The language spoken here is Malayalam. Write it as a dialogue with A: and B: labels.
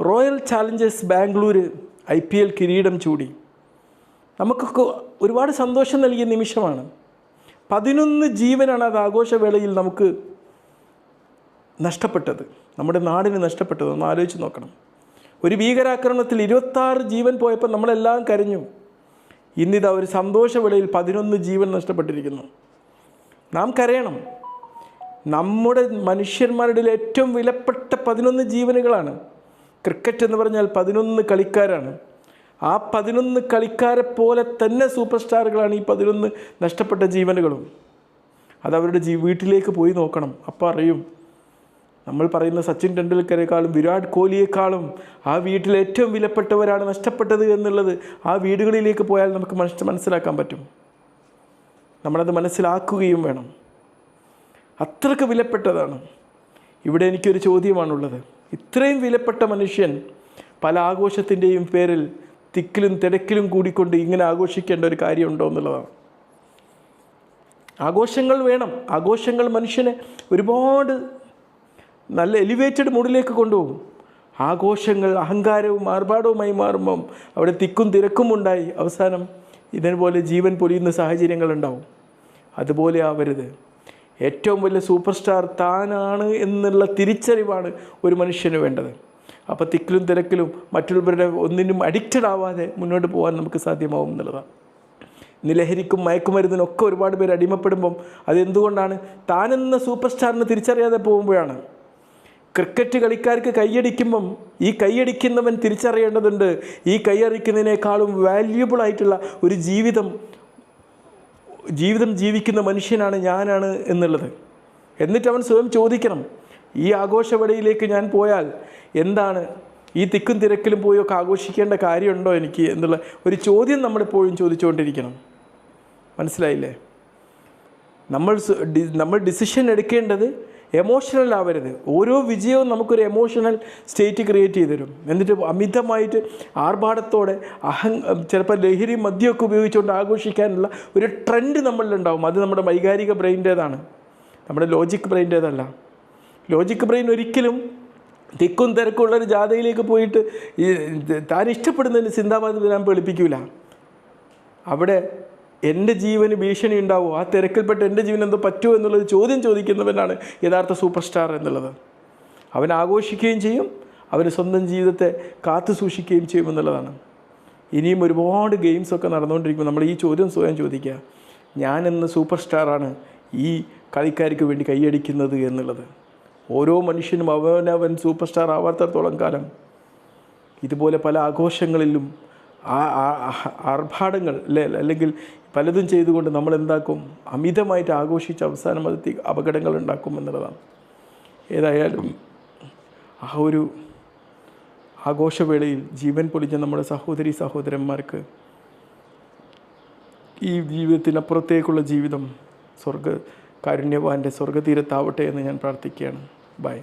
A: Royal challengers Bangalore I P L കിരീടം ചൂടി. നമുക്കൊക്കെ ഒരുപാട് സന്തോഷം നൽകിയ നിമിഷമാണ്. പതിനൊന്ന് ജീവനാണ് അത് ആഘോഷവേളയിൽ നമുക്ക് നഷ്ടപ്പെട്ടത്. നമ്മുടെ നാടിന് നഷ്ടപ്പെട്ടത്. ഒന്ന് ആലോചിച്ച് നോക്കണം. ഒരു ഭീകരാക്രമണത്തിൽ ഇരുപത്താറ് ജീവൻ പോയപ്പോൾ നമ്മളെല്ലാം കരഞ്ഞു. ഇന്നിതാ ഒരു സന്തോഷവേളയിൽ പതിനൊന്ന് ജീവൻ നഷ്ടപ്പെട്ടിരിക്കുന്നു. നാം കരയണം. നമ്മുടെ മനുഷ്യന്മാരുടെ ഏറ്റവും വിലപ്പെട്ട പതിനൊന്ന് ജീവനുകളാണ് ക്രിക്കറ്റ് എന്ന് പറഞ്ഞാൽ പതിനൊന്ന് കളിക്കാരാണ്. ആ പതിനൊന്ന് കളിക്കാരെ പോലെ തന്നെ സൂപ്പർ സ്റ്റാറുകളാണ് ഈ പതിനൊന്ന് നഷ്ടപ്പെട്ട ജീവനുകളും. അതവരുടെ ജീ വീട്ടിലേക്ക് പോയി നോക്കണം. അപ്പോൾ അറിയും. നമ്മൾ പറയുന്ന സച്ചിൻ ടെണ്ടുൽക്കറേക്കാളും വിരാട് കോഹ്ലിയേക്കാളും ആ വീട്ടിൽ ഏറ്റവും വിലപ്പെട്ടവരാണ് നഷ്ടപ്പെട്ടത് എന്നുള്ളത് ആ വീടുകളിലേക്ക് പോയാൽ നമുക്ക് മനസ്സ് മനസ്സിലാക്കാൻ പറ്റും. നമ്മളത് മനസ്സിലാക്കുകയും വേണം. അത്രയ്ക്ക് വിലപ്പെട്ടതാണ്. ഇവിടെ എനിക്കൊരു ചോദ്യമാണുള്ളത്. ഇത്രയും വിലപ്പെട്ട മനുഷ്യൻ പല ആഘോഷത്തിന്റെയും പേരിൽ തിക്കിലും തിരക്കിലും കൂടിക്കൊണ്ട് ഇങ്ങനെ ആഘോഷിക്കേണ്ട ഒരു കാര്യമുണ്ടോ എന്നുള്ളതാണ്. ആഘോഷങ്ങൾ വേണം. ആഘോഷങ്ങൾ മനുഷ്യനെ ഒരുപാട് നല്ല എലിവേറ്റഡ് മൂഡിലേക്ക് കൊണ്ടുപോകും. ആഘോഷങ്ങൾ അഹങ്കാരവും ആർഭാടവുമായി മാറുമ്പം അവിടെ തിക്കും തിരക്കും ഉണ്ടായി. അവസാനം ഇതേപോലെ ജീവൻ പൊലിയുന്ന സാഹചര്യങ്ങളുണ്ടാവും അതുപോലെ ആവരുത്. ഏറ്റവും വലിയ സൂപ്പർ സ്റ്റാർ താനാണ് എന്നുള്ള തിരിച്ചറിവാണ് ഒരു മനുഷ്യന് വേണ്ടത്. അപ്പോൾ തിക്കിലും തിരക്കിലും മറ്റുള്ളവരുടെ ഒന്നിനും അഡിക്റ്റഡ് ആവാതെ മുന്നോട്ട് പോകാൻ നമുക്ക് സാധ്യമാവും എന്നുള്ളതാണ്. ഇന്ന് ലഹരിക്കും മയക്കുമരുന്നിനും ഒക്കെ ഒരുപാട് പേര് അടിമപ്പെടുമ്പം അതെന്തുകൊണ്ടാണ്? താനെന്ന സൂപ്പർ സ്റ്റാറിനെ തിരിച്ചറിയാതെ പോകുമ്പോഴാണ്. ക്രിക്കറ്റ് കളിക്കാർക്ക് കൈയടിക്കുമ്പം ഈ കൈയടിക്കുന്നവൻ തിരിച്ചറിയേണ്ടതുണ്ട്. ഈ കൈയടിക്കുന്നതിനേക്കാളും വാല്യുബിൾ ആയിട്ടുള്ള ഒരു ജീവിതം ജീവിതം ജീവിക്കുന്ന മനുഷ്യനാണ് ഞാനാണ് എന്നുള്ളത്. എന്നിട്ട് അവൻ സ്വയം ചോദിക്കണം ഈ ആഘോഷവടയിലേക്ക് ഞാൻ പോയാൽ എന്താണ്? ഈ തിക്കും തിരക്കിലും പോയൊക്കെ ആഘോഷിക്കേണ്ട കാര്യമുണ്ടോ എനിക്ക് എന്നുള്ള ഒരു ചോദ്യം നമ്മളെപ്പോഴും ചോദിച്ചുകൊണ്ടിരിക്കണം. മനസ്സിലായില്ലേ? നമ്മൾ നമ്മൾ ഡിസിഷൻ എടുക്കേണ്ടത് എമോഷണൽ ആവരുത്. ഓരോ വിജയവും നമുക്കൊരു എമോഷണൽ സ്റ്റേറ്റ് ക്രിയേറ്റ് ചെയ്ത് തരും എന്നിട്ട് അമിതമായിട്ട് ആർഭാടത്തോടെ അഹം ചിലപ്പോൾ ലഹരി മദ്യമൊക്കെ ഉപയോഗിച്ചുകൊണ്ട് ആഘോഷിക്കാനുള്ള ഒരു ട്രെൻഡ് നമ്മളിലുണ്ടാവും. അത് നമ്മുടെ വൈകാരിക ബ്രെയിന്റേതാണ്. നമ്മുടെ ലോജിക് ബ്രെയിന്റേതല്ല. ലോജിക് ബ്രെയിൻ ഒരിക്കലും തിക്കും തിരക്കുള്ള ഒരു ജാഥയിലേക്ക് പോയിട്ട് ഈ താൻ ഇഷ്ടപ്പെടുന്നതിന് ചിന്താമതി ഞാൻ പേളിപ്പിക്കൂല അവിടെ എന്റെ ജീവന് ഭീഷണി ഉണ്ടാവുമോ ആ തിരക്കിൽപ്പെട്ട് എന്റെ ജീവൻ എന്തോ പറ്റുമോ എന്നുള്ളത് ചോദ്യം ചോദിക്കുന്നവനാണ് യഥാർത്ഥ സൂപ്പർ സ്റ്റാർ എന്നുള്ളത്. അവൻ ആഘോഷിക്കുകയും ചെയ്യും അവന് സ്വന്തം ജീവിതത്തെ കാത്തു സൂക്ഷിക്കുകയും ചെയ്യും എന്നുള്ളതാണ്. ഇനിയും ഒരുപാട് ഗെയിംസൊക്കെ നടന്നുകൊണ്ടിരിക്കുമ്പോൾ നമ്മൾ ഈ ചോദ്യം സ്വയം ചോദിക്കുക. ഞാൻ എന്ന സൂപ്പർ സ്റ്റാറാണ് ഈ കളിക്കാർക്ക് വേണ്ടി കൈയടിക്കുന്നത് എന്നുള്ളത്. ഓരോ മനുഷ്യനും അവനവൻ സൂപ്പർ സ്റ്റാർ ആവാത്തടത്തോളം കാലം ഇതുപോലെ പല ആഘോഷങ്ങളിലും ആ ആർഭാടങ്ങൾ അല്ലേ? അല്ലെങ്കിൽ പലതും ചെയ്തുകൊണ്ട് നമ്മൾ എന്താക്കും അമിതമായിട്ട് ആഘോഷിച്ച് അവസാനം അത് തി- അപകടങ്ങൾ ഉണ്ടാക്കും എന്നുള്ളതാണ്. ഏതായാലും ആ ഒരു ആഘോഷവേളയിൽ ജീവൻ പൊലിഞ്ഞ നമ്മുടെ സഹോദരി സഹോദരന്മാർക്ക് ഈ ജീവിതത്തിനപ്പുറത്തേക്കുള്ള ജീവിതം സ്വർഗ കാരുണ്യവാന്റെ സ്വർഗതീരത്താവട്ടെ എന്ന് ഞാൻ പ്രാർത്ഥിക്കുകയാണ്. ബൈ